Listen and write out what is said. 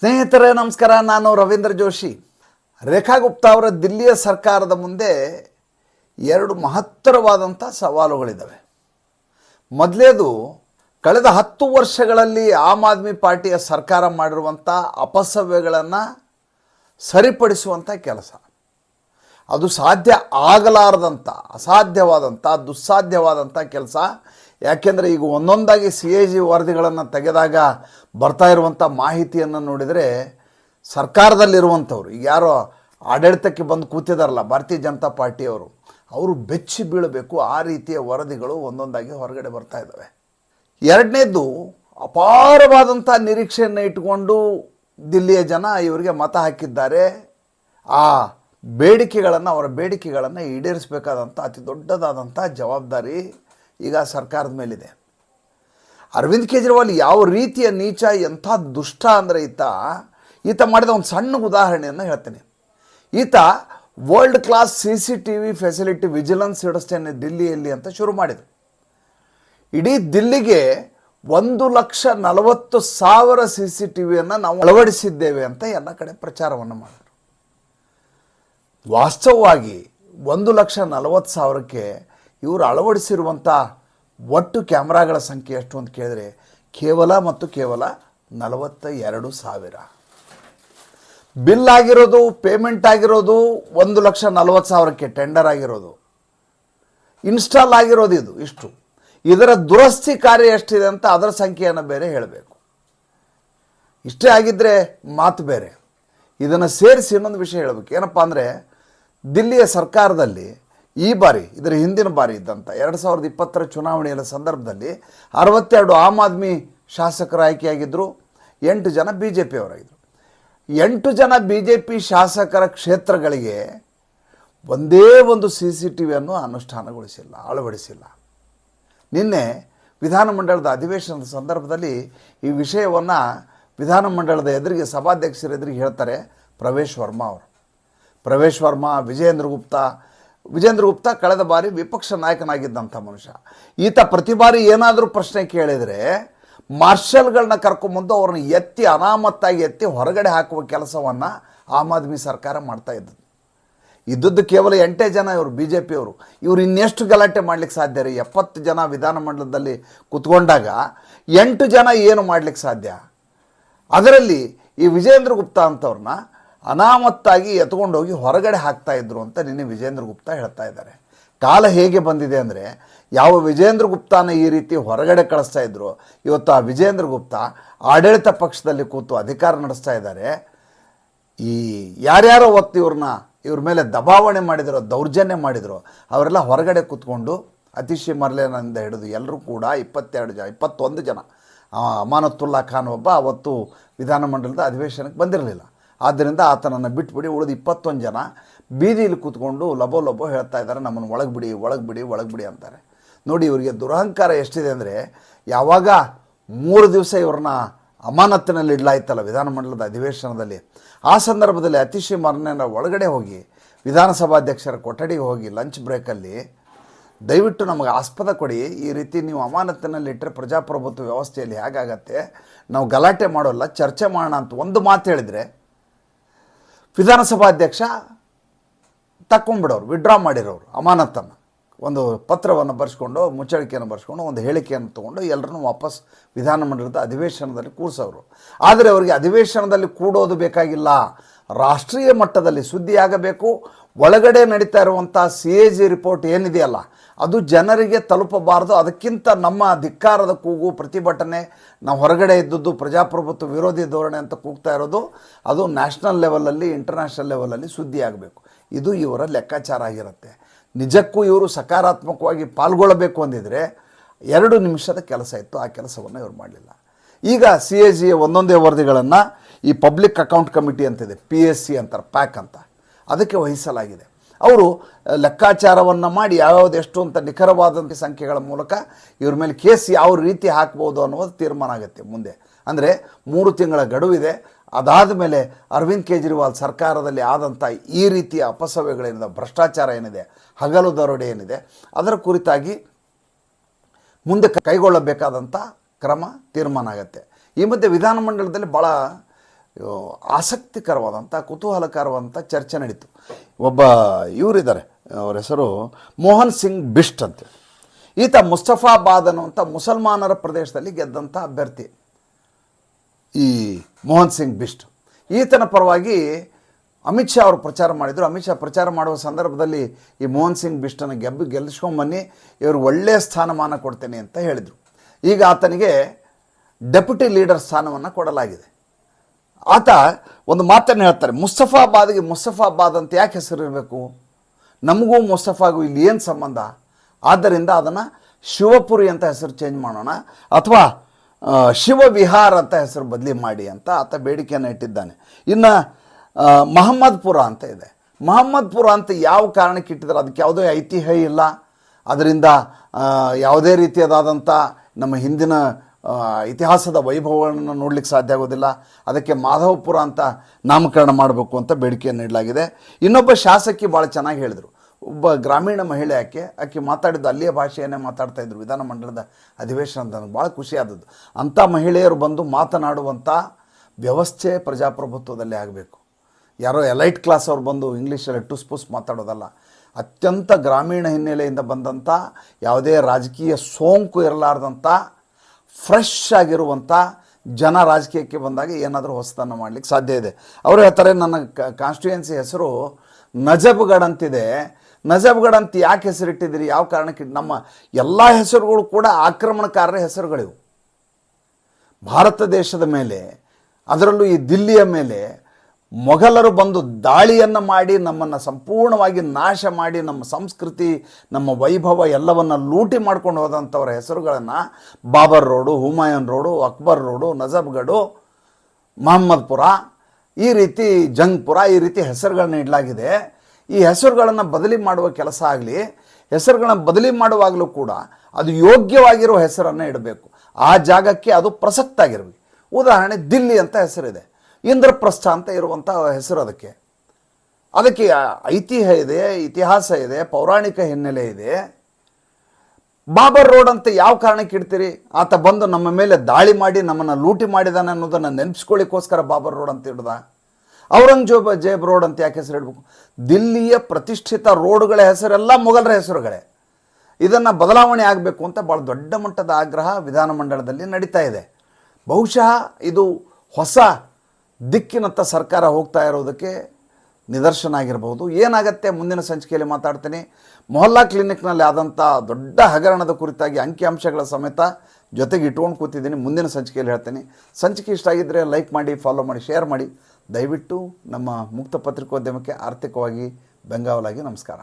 ಸ್ನೇಹಿತರೇ, ನಮಸ್ಕಾರ. ನಾನು ರವೀಂದ್ರ ಜೋಶಿ. ರೇಖಾ ಗುಪ್ತಾ ಅವರ ದಿಲ್ಲಿಯ ಸರ್ಕಾರದ ಮುಂದೆ ಎರಡು ಮಹತ್ತರವಾದಂಥ ಸವಾಲುಗಳಿದ್ದಾವೆ ಮೊದಲೇದು, ಕಳೆದ ಹತ್ತು ವರ್ಷಗಳಲ್ಲಿ ಆಮ್ ಆದ್ಮಿ ಪಾರ್ಟಿಯ ಸರ್ಕಾರ ಮಾಡಿರುವಂಥ ಅಪಸವ್ಯಗಳನ್ನು ಸರಿಪಡಿಸುವಂಥ ಕೆಲಸ. ಅದು ಸಾಧ್ಯ ಆಗಲಾರದಂಥ, ಅಸಾಧ್ಯವಾದಂಥ, ದುಸ್ಸಾಧ್ಯವಾದಂಥ ಕೆಲಸ. ಯಾಕೆಂದರೆ ಈಗ ಒಂದೊಂದಾಗಿ ಸಿ ಎ ಜಿ ವರದಿಗಳನ್ನು ತೆಗೆದಾಗ ಬರ್ತಾ ಇರುವಂಥ ಮಾಹಿತಿಯನ್ನು ನೋಡಿದರೆ ಸರ್ಕಾರದಲ್ಲಿರುವಂಥವ್ರು, ಈಗ ಯಾರೋ ಆಡಳಿತಕ್ಕೆ ಬಂದು ಕೂತಿದಾರಲ್ಲ, ಭಾರತೀಯ ಜನತಾ ಪಾರ್ಟಿಯವರು, ಅವರು ಬೆಚ್ಚಿ ಬೀಳಬೇಕು, ಆ ರೀತಿಯ ವರದಿಗಳು ಒಂದೊಂದಾಗಿ ಹೊರಗಡೆ ಬರ್ತಾ ಇದ್ದಾವೆ ಎರಡನೇದು ಅಪಾರವಾದಂಥ ನಿರೀಕ್ಷೆಯನ್ನು ಇಟ್ಟುಕೊಂಡು ದಿಲ್ಲಿಯ ಜನ ಇವರಿಗೆ ಮತ ಹಾಕಿದ್ದಾರೆ. ಆ ಬೇಡಿಕೆಗಳನ್ನು, ಅವರ ಬೇಡಿಕೆಗಳನ್ನು ಈಡೇರಿಸಬೇಕಾದಂಥ ಅತಿ ದೊಡ್ಡದಾದಂಥ ಜವಾಬ್ದಾರಿ ಈಗ ಸರ್ಕಾರದ ಮೇಲಿದೆ. ಅರವಿಂದ್ ಕೇಜ್ರಿವಾಲ್ ಯಾವ ರೀತಿಯ ನೀಚ, ಎಂಥ ದುಷ್ಟ ಅಂದರೆ ಈತ ಈತ ಮಾಡಿದ ಒಂದು ಸಣ್ಣ ಉದಾಹರಣೆಯನ್ನು ಹೇಳ್ತೇನೆ. ಈತ world class C C T V facility vigilance ಇಡಿಸ್ತೇನೆ ದಿಲ್ಲಿಯಲ್ಲಿ ಅಂತ ಶುರು ಮಾಡಿದರು. ಇಡೀ ದಿಲ್ಲಿಗೆ ಒಂದು ಲಕ್ಷ ನಲವತ್ತು ಸಾವಿರ ಸಿ ಸಿ ಟಿ ವಿಯನ್ನು ನಾವು ಅಳವಡಿಸಿದ್ದೇವೆ ಅಂತ ಎಲ್ಲ ಕಡೆ ಪ್ರಚಾರವನ್ನು ಮಾಡಿದ್ರು. ವಾಸ್ತವವಾಗಿ ಒಂದು ಲಕ್ಷ ನಲವತ್ತು ಸಾವಿರಕ್ಕೆ ಇವರು ಅಳವಡಿಸಿರುವಂಥ ಒಟ್ಟು ಕ್ಯಾಮ್ರಾಗಳ ಸಂಖ್ಯೆ ಎಷ್ಟು ಅಂತ ಕೇಳಿದ್ರೆ ಕೇವಲ ಮತ್ತು ಕೇವಲ ನಲವತ್ತ ಎರಡು ಸಾವಿರ. ಬಿಲ್ ಆಗಿರೋದು ಪೇಮೆಂಟ್ ಆಗಿರೋದು ಒಂದು ಲಕ್ಷ ನಲವತ್ತು ಸಾವಿರಕ್ಕೆ ಟೆಂಡರ್ ಆಗಿರೋದು. ಇನ್ಸ್ಟಾಲ್ ಆಗಿರೋದು ಇದು, ಇಷ್ಟು. ಇದರ ದುರಸ್ತಿ ಕಾರ್ಯ ಎಷ್ಟಿದೆ ಅಂತ ಅದರ ಸಂಖ್ಯೆಯನ್ನು ಬೇರೆ ಹೇಳಬೇಕು. ಇಷ್ಟೇ ಆಗಿದ್ದರೆ ಮಾತು ಬೇರೆ. ಇದನ್ನು ಸೇರಿಸಿ ಇನ್ನೊಂದು ವಿಷಯ ಹೇಳಬೇಕು. ಏನಪ್ಪ ಅಂದರೆ ದಿಲ್ಲಿಯ ಸರ್ಕಾರದಲ್ಲಿ ಈ ಬಾರಿ, ಇದರ ಹಿಂದಿನ ಬಾರಿ ಇದ್ದಂಥ ಎರಡು ಸಾವಿರದ ಇಪ್ಪತ್ತರ ಚುನಾವಣೆಯ ಸಂದರ್ಭದಲ್ಲಿ ಅರವತ್ತೆರಡು ಆಮ್ ಆದ್ಮಿ ಶಾಸಕರು ಆಯ್ಕೆಯಾಗಿದ್ದರು ಎಂಟು ಜನ ಬಿ ಜೆ ಪಿಯವರಾಗಿದ್ದರು ಎಂಟು ಜನ ಬಿ ಜೆ ಪಿ ಶಾಸಕರ ಕ್ಷೇತ್ರಗಳಿಗೆ ಒಂದೇ ಒಂದು ಸಿ ಸಿ ಟಿ ವಿಯನ್ನು ಅನುಷ್ಠಾನಗೊಳಿಸಿಲ್ಲ, ಅಳವಡಿಸಿಲ್ಲ. ನಿನ್ನೆ ವಿಧಾನಮಂಡಲದ ಅಧಿವೇಶನದ ಸಂದರ್ಭದಲ್ಲಿ ಈ ವಿಷಯವನ್ನು ವಿಧಾನಮಂಡಲದ ಎದುರಿಗೆ, ಸಭಾಧ್ಯಕ್ಷರ ಎದುರಿಗೆ ಹೇಳ್ತಾರೆ ಪ್ರವೇಶ್ ವರ್ಮಾ ಅವರು. ಪ್ರವೇಶ್ ವರ್ಮಾ, ವಿಜಯೇಂದ್ರ ಗುಪ್ತಾ ವಿಜೇಂದ್ರ ಗುಪ್ತಾ ಕಳೆದ ಬಾರಿ ವಿಪಕ್ಷ ನಾಯಕನಾಗಿದ್ದಂಥ ಮನುಷ್ಯ. ಈತ ಪ್ರತಿ ಬಾರಿ ಏನಾದರೂ ಪ್ರಶ್ನೆ ಕೇಳಿದರೆ ಮಾರ್ಷಲ್ಗಳನ್ನ ಕರ್ಕೊಂಬಂದು ಅವ್ರನ್ನ ಎತ್ತಿ ಅನಾಮತ್ತಾಗಿ ಎತ್ತಿ ಹೊರಗಡೆ ಹಾಕುವ ಕೆಲಸವನ್ನು ಆಮ್ ಆದ್ಮಿ ಸರ್ಕಾರ ಮಾಡ್ತಾ ಇದ್ದದ್ದು. ಇದ್ದದ್ದು ಕೇವಲ ಎಂಟೇ ಜನ ಇವರು ಬಿ ಜೆ ಪಿಯವರು ಇವರು ಇನ್ನೆಷ್ಟು ಗಲಾಟೆ ಮಾಡ್ಲಿಕ್ಕೆ ಸಾಧ್ಯ ರೀ? ಎಪ್ಪತ್ತು ಜನ ವಿಧಾನಮಂಡಲದಲ್ಲಿ ಕುತ್ಕೊಂಡಾಗ ಎಂಟು ಜನ ಏನು ಮಾಡ್ಲಿಕ್ಕೆ ಸಾಧ್ಯ? ಅದರಲ್ಲಿ ಈ ವಿಜೇಂದ್ರ ಗುಪ್ತಾ ಅಂತವ್ರನ್ನ ಅನಾಮತ್ತಾಗಿ ಎತ್ಕೊಂಡೋಗಿ ಹೊರಗಡೆ ಹಾಕ್ತಾ ಇದ್ರು ಅಂತ ನಿನ್ನೆ ವಿಜೇಂದ್ರ ಗುಪ್ತಾ ಹೇಳ್ತಾ ಇದ್ದಾರೆ. ಕಾಲ ಹೇಗೆ ಬಂದಿದೆ ಅಂದರೆ, ಯಾವ ವಿಜೇಂದ್ರ ಗುಪ್ತಾನ ಈ ರೀತಿ ಹೊರಗಡೆ ಕಳಿಸ್ತಾ ಇದ್ರು, ಇವತ್ತು ಆ ವಿಜೇಂದ್ರ ಗುಪ್ತಾ ಆಡಳಿತ ಪಕ್ಷದಲ್ಲಿ ಕೂತು ಅಧಿಕಾರ ನಡೆಸ್ತಾ ಇದ್ದಾರೆ. ಈ ಯಾರ್ಯಾರೋ ಒತ್ತು ಇವ್ರನ್ನ, ಇವ್ರ ಮೇಲೆ ದಬಾವಣೆ ಮಾಡಿದರೋ, ದೌರ್ಜನ್ಯ ಮಾಡಿದರು, ಅವರೆಲ್ಲ ಹೊರಗಡೆ ಕೂತ್ಕೊಂಡು ಅತಿಶಿ ಮರ್ಲೇನಿಂದ ಹಿಡಿದು ಎಲ್ಲರೂ ಕೂಡ ಇಪ್ಪತ್ತೆರಡು ಜನ, ಇಪ್ಪತ್ತೊಂದು ಜನ ಅಮಾನತುಲ್ಲಾ ಖಾನ್ ಒಬ್ಬ ಅವತ್ತು ವಿಧಾನಮಂಡಲದ ಅಧಿವೇಶನಕ್ಕೆ ಬಂದಿರಲಿಲ್ಲ. ಆದ್ದರಿಂದ ಆತನನ್ನು ಬಿಟ್ಬಿಡಿ, ಉಳಿದು ಇಪ್ಪತ್ತೊಂದು ಜನ ಬೀದಿಯಲ್ಲಿ ಕೂತ್ಕೊಂಡು ಲಬೋ ಲಬೋ ಹೇಳ್ತಾ ಇದ್ದಾರೆ, ನಮ್ಮನ್ನು ಒಳಗೆ ಬಿಡಿ ಒಳಗೆ ಬಿಡಿ ಒಳಗೆ ಬಿಡಿ ಅಂತಾರೆ. ನೋಡಿ, ಇವರಿಗೆ ದುರಹಂಕಾರ ಎಷ್ಟಿದೆ ಅಂದರೆ, ಯಾವಾಗ ಮೂರು ದಿವಸ ಇವ್ರನ್ನ ಅಮಾನತ್ತಿನಲ್ಲಿ ಇಡಲಾಯ್ತಲ್ಲ ವಿಧಾನಮಂಡಲದ ಅಧಿವೇಶನದಲ್ಲಿ, ಆ ಸಂದರ್ಭದಲ್ಲಿ ಅತಿಶಿ ಮರಣ ಒಳಗಡೆ ಹೋಗಿ, ವಿಧಾನಸಭಾಧ್ಯಕ್ಷರ ಕೊಠಡಿಗೆ ಹೋಗಿ ಲಂಚ್ ಬ್ರೇಕಲ್ಲಿ ದಯವಿಟ್ಟು ನಮಗೆ ಆಸ್ಪದ ಕೊಡಿ, ಈ ರೀತಿ ನೀವು ಅಮಾನತ್ತಿನಲ್ಲಿ ಇಟ್ಟರೆ ಪ್ರಜಾಪ್ರಭುತ್ವ ವ್ಯವಸ್ಥೆಯಲ್ಲಿ ಹೇಗಾಗತ್ತೆ, ನಾವು ಗಲಾಟೆ ಮಾಡೋಲ್ಲ, ಚರ್ಚೆ ಮಾಡೋಣ ಅಂತ ಒಂದು ಮಾತು ಹೇಳಿದರೆ ವಿಧಾನಸಭಾಧ್ಯಕ್ಷ ತಕ್ಕೊಂಡ್ಬಿಡೋರು ವಿಡ್ರಾ ಮಾಡಿರೋರು ಅಮಾನತನ್ನು ಒಂದು ಪತ್ರವನ್ನು ಬರೆಸ್ಕೊಂಡು, ಮುಚ್ಚಳಿಕೆಯನ್ನು ಬರೆಸ್ಕೊಂಡು, ಒಂದು ಹೇಳಿಕೆಯನ್ನು ತೊಗೊಂಡು ಎಲ್ಲರನ್ನೂ ವಾಪಸ್ ವಿಧಾನಮಂಡಲದ ಅಧಿವೇಶನದಲ್ಲಿ ಕೂರಿಸೋರು. ಆದರೆ ಅವರಿಗೆ ಅಧಿವೇಶನದಲ್ಲಿ ಕೂಡೋದು ಬೇಕಾಗಿಲ್ಲ. ರಾಷ್ಟ್ರೀಯ ಮಟ್ಟದಲ್ಲಿ ಸುದ್ದಿಯಾಗಬೇಕು. ಒಳಗಡೆ ನಡೀತಾ ಇರುವಂಥ ಸಿ ಎ ಜಿ ರಿಪೋರ್ಟ್ ಏನಿದೆಯಲ್ಲ, ಅದು ಜನರಿಗೆ ತಲುಪಬಾರದು. ಅದಕ್ಕಿಂತ ನಮ್ಮ ಧಿಕ್ಕಾರದ ಕೂಗು, ಪ್ರತಿಭಟನೆ, ನಾವು ಹೊರಗಡೆ ಇದ್ದದ್ದು ಪ್ರಜಾಪ್ರಭುತ್ವ ವಿರೋಧಿ ಧೋರಣೆ ಅಂತ ಕೂಗ್ತಾ ಇರೋದು, ಅದು ನ್ಯಾಷನಲ್ ಲೆವೆಲಲ್ಲಿ, ಇಂಟರ್ನ್ಯಾಷನಲ್ ಲೆವೆಲಲ್ಲಿ ಸುದ್ದಿ ಆಗಬೇಕು ಇದು ಇವರ ಲೆಕ್ಕಾಚಾರ ಆಗಿರುತ್ತೆ. ನಿಜಕ್ಕೂ ಇವರು ಸಕಾರಾತ್ಮಕವಾಗಿ ಪಾಲ್ಗೊಳ್ಳಬೇಕು ಅಂದಿದ್ರೆ ಎರಡು ನಿಮಿಷದ ಕೆಲಸ ಇತ್ತು. ಆ ಕೆಲಸವನ್ನು ಇವರು ಮಾಡಲಿಲ್ಲ. ಈಗ ಸಿ ಎ ಜಿಯ ಒಂದೊಂದೇ ವರದಿಗಳನ್ನು ಈ ಪಬ್ಲಿಕ್ ಅಕೌಂಟ್ ಕಮಿಟಿ ಅಂತಿದೆ ಪಿ ಎಸ್ ಸಿ ಅಂತಾರೆ ಪ್ಯಾಕ್ ಅಂತ. ಅದಕ್ಕೆ ವಹಿಸಲಾಗಿದೆ. ಅವರು ಲೆಕ್ಕಾಚಾರವನ್ನು ಮಾಡಿ ಯಾವ್ಯಾವ್ದು ಎಷ್ಟು ಅಂತ ನಿಖರವಾದಂಥ ಸಂಖ್ಯೆಗಳ ಮೂಲಕ ಇವ್ರ ಮೇಲೆ ಕೇಸ್ ಯಾವ ರೀತಿ ಹಾಕ್ಬೋದು ಅನ್ನೋದು ತೀರ್ಮಾನ ಆಗುತ್ತೆ ಮುಂದೆ. ಅಂದರೆ, ಮೂರು ತಿಂಗಳ ಗಡುವಿದೆ ಅದಾದ ಮೇಲೆ ಅರವಿಂದ್ ಕೇಜ್ರಿವಾಲ್ ಸರ್ಕಾರದಲ್ಲಿ ಆದಂಥ ಈ ರೀತಿಯ ಅಪಸವ್ಯಗಳೇನಿದೆ ಭ್ರಷ್ಟಾಚಾರ ಏನಿದೆ, ಹಗಲು ದರೋಡೆ ಏನಿದೆ, ಅದರ ಕುರಿತಾಗಿ ಮುಂದೆ ಕೈಗೊಳ್ಳಬೇಕಾದಂಥ ಕ್ರಮ ತೀರ್ಮಾನ ಆಗುತ್ತೆ. ಈ ಮಧ್ಯೆ ವಿಧಾನಮಂಡಲದಲ್ಲಿ ಭಾಳ ಆಸಕ್ತಿಕರವಾದಂಥ ಕುತೂಹಲಕರವಾದಂಥ ಚರ್ಚೆ ನಡೀತು. ಒಬ್ಬ ಇವರಿದ್ದಾರೆ. ಅವ್ರ ಹೆಸರು ಮೋಹನ್ ಸಿಂಗ್ ಬಿಸ್ಟ್ ಅಂತ. ಈತ ಮುಸ್ತಫಾಬಾದ್ ಅನ್ನುವಂಥ ಮುಸಲ್ಮಾನರ ಪ್ರದೇಶದಲ್ಲಿ ಗೆದ್ದಂಥ ಅಭ್ಯರ್ಥಿ. ಈ ಮೋಹನ್ ಸಿಂಗ್ ಬಿಸ್ಟ್ ಈತನ ಪರವಾಗಿ ಅಮಿತ್ ಶಾ ಅವರು ಪ್ರಚಾರ ಮಾಡಿದರು. ಅಮಿತ್ ಶಾ ಪ್ರಚಾರ ಮಾಡುವ ಸಂದರ್ಭದಲ್ಲಿ ಈ ಮೋಹನ್ ಸಿಂಗ್ ಬಿಸ್ಟನ್ನು ಗೆದ್ದು ಗೆಲ್ಲಿಸ್ಕೊಂಬನ್ನಿ ಇವರು ಒಳ್ಳೆಯ ಸ್ಥಾನಮಾನ ಕೊಡ್ತೇನೆ ಅಂತ ಹೇಳಿದರು. ಈಗ ಆತನಿಗೆ ಡೆಪ್ಯುಟಿ ಲೀಡರ್ ಸ್ಥಾನವನ್ನು ಕೊಡಲಾಗಿದೆ. ಆತ ಒಂದು ಮಾತನ್ನು ಹೇಳ್ತಾರೆ, ಮುಸ್ತಫಾಬಾದ್ಗೆ ಮುಸ್ತಫಾಬಾದ್ ಅಂತ ಯಾಕೆ ಹೆಸರು ಇರಬೇಕು? ನಮಗೂ ಮುಸ್ತಫಾಗೂ ಇಲ್ಲಿ ಏನು ಸಂಬಂಧ? ಆದ್ದರಿಂದ ಅದನ್ನು ಶಿವಪುರಿ ಅಂತ ಹೆಸರು ಚೇಂಜ್ ಮಾಡೋಣ, ಅಥವಾ ಶಿವವಿಹಾರ್ ಅಂತ ಹೆಸರು ಬದಲಿ ಮಾಡಿ ಅಂತ ಆತ ಬೇಡಿಕೆಯನ್ನು ಇಟ್ಟಿದ್ದಾನೆ. ಇನ್ನು ಮಹಮ್ಮದ್ಪುರ ಅಂತ ಇದೆ. ಮಹಮ್ಮದ್ಪುರ ಅಂತ ಯಾವ ಕಾರಣಕ್ಕೆ ಇಟ್ಟಿದ್ದಾರೆ? ಅದಕ್ಕೆ ಯಾವುದೇ ಐತಿಹ್ಯ ಇಲ್ಲ. ಅದರಿಂದ ಯಾವುದೇ ರೀತಿಯದಾದಂಥ ನಮ್ಮ ಹಿಂದಿನ ಇತಿಹಾಸದ ವೈಭವವನ್ನು ನೋಡ್ಲಿಕ್ಕೆ ಸಾಧ್ಯ ಆಗೋದಿಲ್ಲ. ಅದಕ್ಕೆ ಮಾಧವಪುರ ಅಂತ ನಾಮಕರಣ ಮಾಡಬೇಕು ಅಂತ ಬೇಡಿಕೆಯನ್ನು ಇಡಲಾಗಿದೆ ಇನ್ನೊಬ್ಬ ಶಾಸಕಿ ಭಾಳ ಚೆನ್ನಾಗಿ ಹೇಳಿದರು. ಒಬ್ಬ ಗ್ರಾಮೀಣ ಮಹಿಳೆ ಆಕೆ ಆಕೆ ಮಾತಾಡಿದ್ದು ಅಲ್ಲಿಯ ಭಾಷೆಯನ್ನೇ ಮಾತಾಡ್ತಾ ಇದ್ರು. ವಿಧಾನಮಂಡಲದ ಅಧಿವೇಶನದ ನನಗೆ ಭಾಳ ಖುಷಿ ಆದದ್ದು. ಅಂಥ ಮಹಿಳೆಯರು ಬಂದು ಮಾತನಾಡುವಂಥ ವ್ಯವಸ್ಥೆ ಪ್ರಜಾಪ್ರಭುತ್ವದಲ್ಲಿ ಆಗಬೇಕು. ಯಾರೋ ಎಲೈಟ್ ಕ್ಲಾಸ್ ಅವ್ರು ಬಂದು ಇಂಗ್ಲೀಷಲ್ಲಿ ಟುಸ್ ಪುಸ್ ಮಾತಾಡೋದಲ್ಲ. ಅತ್ಯಂತ ಗ್ರಾಮೀಣ ಹಿನ್ನೆಲೆಯಿಂದ ಬಂದಂಥ ಯಾವುದೇ ರಾಜಕೀಯ ಸೋಂಕು ಇರಲಾರ್ದಂಥ ಫ್ರೆಶ್ ಆಗಿರುವಂಥ ಜನ ರಾಜಕೀಯಕ್ಕೆ ಬಂದಾಗ ಏನಾದರೂ ಹೊಸತನ್ನು ಮಾಡಲಿಕ್ಕೆ ಸಾಧ್ಯ ಇದೆ. ಅವರು ಹೇಳ್ತಾರೆ, ನನ್ನ ಕಾನ್ಸ್ಟಿಟ್ಯೂಯೆನ್ಸಿ ಹೆಸರು ನಜಬ್ಗಢ್ ಅಂತಿದೆ. ನಜಬ್ಗಢ್ ಅಂತ ಯಾಕೆ ಹೆಸರಿಟ್ಟಿದ್ದೀರಿ? ಯಾವ ಕಾರಣಕ್ಕೆ ನಮ್ಮ ಎಲ್ಲ ಹೆಸರುಗಳು ಕೂಡ ಆಕ್ರಮಣಕಾರರ ಹೆಸರುಗಳಿವು. ಭಾರತ ದೇಶದ ಮೇಲೆ, ಅದರಲ್ಲೂ ಈ ದಿಲ್ಲಿಯ ಮೇಲೆ ಮೊಘಲರು ಬಂದು ದಾಳಿಯನ್ನು ಮಾಡಿ, ನಮ್ಮನ್ನು ಸಂಪೂರ್ಣವಾಗಿ ನಾಶ ಮಾಡಿ, ನಮ್ಮ ಸಂಸ್ಕೃತಿ, ನಮ್ಮ ವೈಭವ ಎಲ್ಲವನ್ನು ಲೂಟಿ ಮಾಡ್ಕೊಂಡು ಹೋದಂಥವ್ರ ಹೆಸರುಗಳನ್ನು Babar road, Humayun road, Akbar road Najafgarh Mohammadpur, ಈ ರೀತಿ ಜಂಗ್ಪುರ, ಈ ರೀತಿ ಹೆಸರುಗಳನ್ನ ಇಡಲಾಗಿದೆ. ಈ ಹೆಸರುಗಳನ್ನು ಬದಲಿ ಮಾಡುವ ಕೆಲಸ ಆಗಲಿ, ಹೆಸರುಗಳನ್ನ ಬದಲಿ ಮಾಡುವಾಗಲೂ ಕೂಡ ಅದು ಯೋಗ್ಯವಾಗಿರುವ ಹೆಸರನ್ನು ಇಡಬೇಕು. ಆ ಜಾಗಕ್ಕೆ ಅದು ಪ್ರಸಕ್ತ ಆಗಿರಬೇಕು ಉದಾಹರಣೆ ದಿಲ್ಲಿ ಅಂತ ಹೆಸರಿದೆ. ಇಂದ್ರಪ್ರಸ್ಥ ಅಂತ ಇರುವಂಥ ಹೆಸರು ಅದಕ್ಕೆ. ಅದಕ್ಕೆ ಐತಿಹ್ಯ ಇದೆ, ಇತಿಹಾಸ ಇದೆ, ಪೌರಾಣಿಕ ಹಿನ್ನೆಲೆ ಇದೆ. ಬಾಬರ್ ರೋಡ್ ಅಂತ ಯಾವ ಕಾರಣಕ್ಕೆ ಇಡ್ತೀರಿ? ಆತ ಬಂದು ನಮ್ಮ ಮೇಲೆ ದಾಳಿ ಮಾಡಿ, ನಮ್ಮನ್ನು ಲೂಟಿ ಮಾಡಿದಾನೆ ಅನ್ನೋದನ್ನು ನೆನಪಿಸ್ಕೊಳ್ಳಿಕ್ಕೋಸ್ಕರ ಬಾಬರ್ ರೋಡ್ ಅಂತ ಇಡ್ದ. ಔರಂಗಜೇಬ ಜೇಬ್ ರೋಡ್ ಅಂತ ಯಾಕೆ ಹೆಸರು ಇಡಬೇಕು? ದಿಲ್ಲಿಯ ಪ್ರತಿಷ್ಠಿತ ರೋಡ್ಗಳ ಹೆಸರೆಲ್ಲ ಮೊಘಲರ ಹೆಸರುಗಳೇ. ಇದನ್ನು ಬದಲಾವಣೆ ಆಗಬೇಕು ಅಂತ ಭಾಳ ದೊಡ್ಡ ಮಟ್ಟದ ಆಗ್ರಹ ವಿಧಾನಮಂಡಲದಲ್ಲಿ ನಡೀತಾ ಇದೆ. ಬಹುಶಃ ಇದು ಹೊಸ ದಿಕ್ಕಿನತ್ತ ಸರ್ಕಾರ ಹೋಗ್ತಾ ಇರೋದಕ್ಕೆ ನಿದರ್ಶನ ಆಗಿರ್ಬೋದು ಏನಾಗತ್ತೆ? ಮುಂದಿನ ಸಂಚಿಕೆಯಲ್ಲಿ ಮಾತಾಡ್ತೀನಿ. ಮೊಹಲ್ಲಾ ಕ್ಲಿನಿಕ್ನಲ್ಲಿ ಆದಂಥ ದೊಡ್ಡ ಹಗರಣದ ಕುರಿತಾಗಿ ಅಂಕಿಅಂಶಗಳ ಸಮೇತ ಜೊತೆಗೆ ಇಟ್ಕೊಂಡು ಕೂತಿದ್ದೀನಿ. ಮುಂದಿನ ಸಂಚಿಕೆಯಲ್ಲಿ ಹೇಳ್ತೀನಿ. ಸಂಚಿಕೆ ಇಷ್ಟ ಆಗಿದ್ದರೆ ಲೈಕ್ ಮಾಡಿ, ಫಾಲೋ ಮಾಡಿ, ಶೇರ್ ಮಾಡಿ. ದಯವಿಟ್ಟು ನಮ್ಮ ಮುಕ್ತ ಪತ್ರಿಕೋದ್ಯಮಕ್ಕೆ ಆರ್ಥಿಕವಾಗಿ ಬೆಂಗಾವಲಾಗಿ ನಮಸ್ಕಾರ.